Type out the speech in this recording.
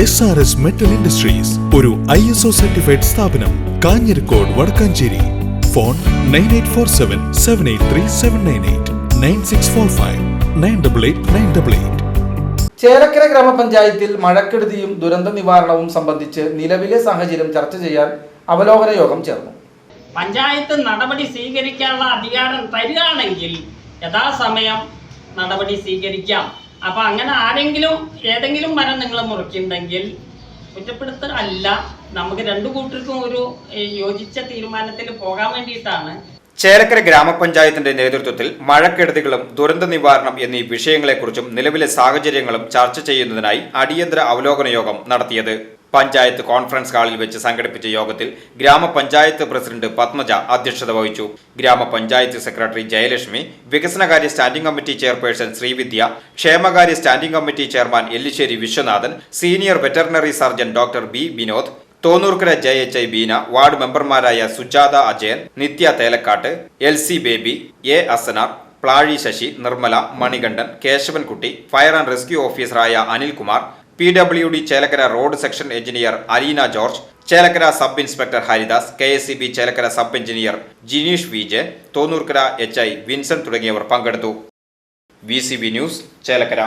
S R S metal industries ഒരു I S O certified സ്ഥാപനം Kanjirakode Wadakkanchery. Phone nine eight four seven seven eight three seven nine eight nine six four five nine double eight nine double eight Chelakkara ഗ്രാമപഞ്ചായത്തിൽ മഴക്കെടുതിയും ദുരന്ത നിവാരണവും സംബന്ധിച്ച് നിലവിലെ സാഹചര്യം ചർച്ച ചെയ്യാൻ അവലോകന യോഗം ചേർന്നു. പഞ്ചായത്ത് നടപടി സ്വീകരിക്കാനുള്ള അധികാരം തരികയാണെങ്കിൽ യഥാസമയം നടപടി സ്വീകരിക്കാം. അപ്പൊ അങ്ങനെ ആരെങ്കിലും ഏതെങ്കിലും മരം നിങ്ങൾ മുറിക്കുന്നുണ്ടെങ്കിൽ കുറ്റപ്പെടുത്തൽ അല്ല നമുക്ക് രണ്ടു കൂട്ടർക്കും ഒരു യോജിച്ച തീരുമാനത്തിൽ പോകാൻ വേണ്ടിയിട്ടാണ്. ചേലക്കര ഗ്രാമപഞ്ചായത്തിന്റെ നേതൃത്വത്തിൽ മഴക്കെടുതികളും ദുരന്ത നിവാരണം എന്നീ വിഷയങ്ങളെക്കുറിച്ചും നിലവിലെ സാഹചര്യങ്ങളും ചർച്ച ചെയ്യുന്നതിനായി അടിയന്തര അവലോകന യോഗം നടത്തിയത്. പഞ്ചായത്ത് കോൺഫറൻസ് ഹാളിൽ വെച്ച് സംഘടിപ്പിച്ച യോഗത്തിൽ ഗ്രാമപഞ്ചായത്ത് പ്രസിഡന്റ് പത്മജ അധ്യക്ഷത വഹിച്ചു. ഗ്രാമപഞ്ചായത്ത് സെക്രട്ടറി ജയലക്ഷ്മി വികസനകാര്യ സ്റ്റാൻഡിംഗ് കമ്മിറ്റി ചെയർപേഴ്സൺ ശ്രീവിദ്യ ക്ഷേമകാര്യ standing committee chairman Ellissery Viswanathan senior veterinary surgeon doctor B Vinod Thonnurkara J H I Beena ward മെമ്പർമാരായ Sujatha Ajayan Nithya Thelakkat L C Baby A Asanar Plazhi Sasi Nirmala Manikandan Kesavankutty fire and rescue ഓഫീസറായ Anilkumar P W D Chelakkara road section engineer Aleena George Chelakkara sub inspector Haridas K S C B Chelakkara sub engineer Jineesh V J Thonnurkara H I Vinson തുടങ്ങിയവർ പങ്കെടുത്തു. V C B news Chelakkara.